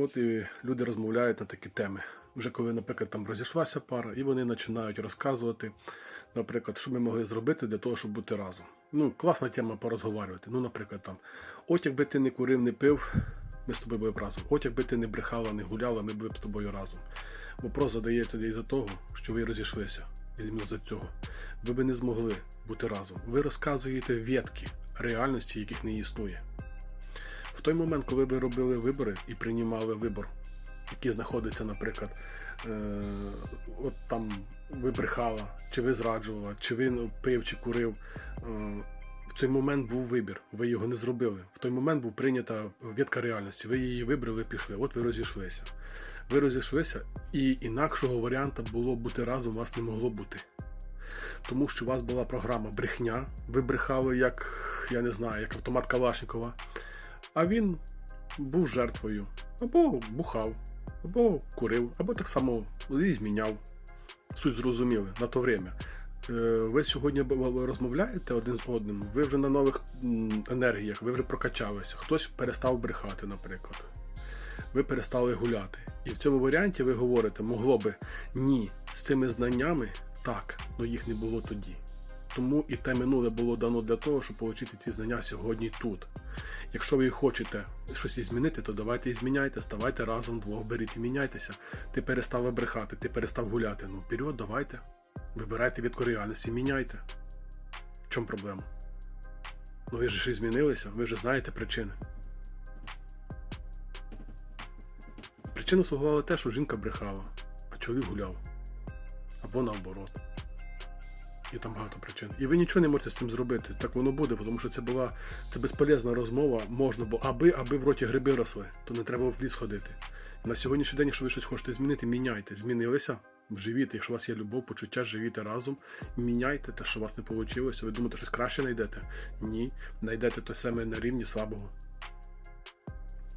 От і люди розмовляють на такі теми. Вже коли, наприклад, там розійшлася пара, і вони починають розказувати, наприклад, що ми могли зробити для того, щоб бути разом. Ну, класна тема порозговорювати. Ну, наприклад, там, от якби ти не курив, не пив, ми з тобою були б разом. От якби ти не брехала, не гуляла, ми були б з тобою разом. Вопрос задається із-за того, що ви розійшлися. Іменно за цього. Ви би не змогли бути разом. Ви розказуєте ветки реальності, яких не існує. В той момент, коли ви робили вибори і приймали вибор, який знаходиться, наприклад, е, от там ви брехала, чи ви зраджувала, чи ви пив, чи курив. Е, в цей момент був вибір, ви його не зробили. В той момент був прийнята ветка реальності. Ви її вибрали, пішли. От ви розійшлися. Ви розійшлися, і інакшого варіанта було бути разом, у вас не могло бути. Тому що у вас була програма брехня, ви брехали як, я не знаю, як автомат Калашникова. А він був жертвою. Або бухав, або курив, або так само зміняв. Суть зрозуміли на то время. Е, Ви сьогодні розмовляєте один з одним, ви вже на нових енергіях, ви вже прокачалися. Хтось перестав брехати, наприклад. Ви перестали гуляти. І в цьому варіанті ви говорите, могло би ні, з цими знаннями так, але їх не було тоді. Тому і те минуле було дано для того, щоб отримати ці знання сьогодні тут. Якщо ви хочете щось змінити, то давайте і зміняйте, ставайте разом двох, беріть і міняйтеся. Ти перестала брехати, ти перестав гуляти. Ну, вперед, давайте. Вибирайте від реальності, міняйте. В чому проблема? Ну ви ж й змінилися, ви вже знаєте причини. Причину слугувало те, що жінка брехала, а чоловік гуляв. Або наоборот. І там багато причин. І ви нічого не можете з цим зробити. Так воно буде, тому що це була це безполезна розмова, можна, бо аби, аби в роті гриби росли, то не треба в ліс ходити. На сьогоднішній день, якщо ви щось хочете змінити, міняйте. Змінилися, живіть. Якщо у вас є любов, почуття, живіте разом, міняйте те, що у вас не вийшло. Ви думаєте, щось краще знайдете? Ні. Знайдете те саме на рівні слабого.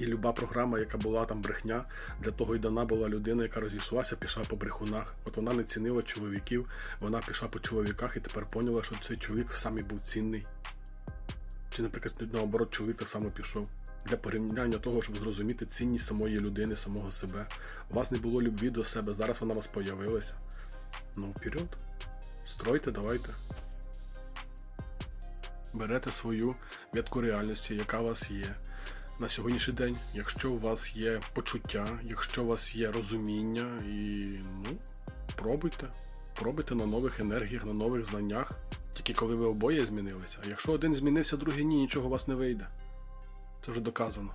І люба програма, яка була там брехня, для того й дана була людина, яка розійшлася, пішла по брехунах. От вона не цінила чоловіків, вона пішла по чоловіках і тепер поняла, що цей чоловік саме був цінний. Чи, наприклад, наоборот, чоловік так само пішов. Для порівняння того, щоб зрозуміти цінність самої людини, самого себе. У вас не було любві до себе, зараз вона у вас появилася. Ну, вперед. Стройте, давайте. Берете свою ветку реальності, яка у вас є на сьогоднішній день, якщо у вас є почуття, якщо у вас є розуміння, і ну, пробуйте. Пробуйте на нових енергіях, на нових знаннях, тільки коли ви обоє змінилися. А якщо один змінився, другий ні, нічого у вас не вийде. Це вже доказано.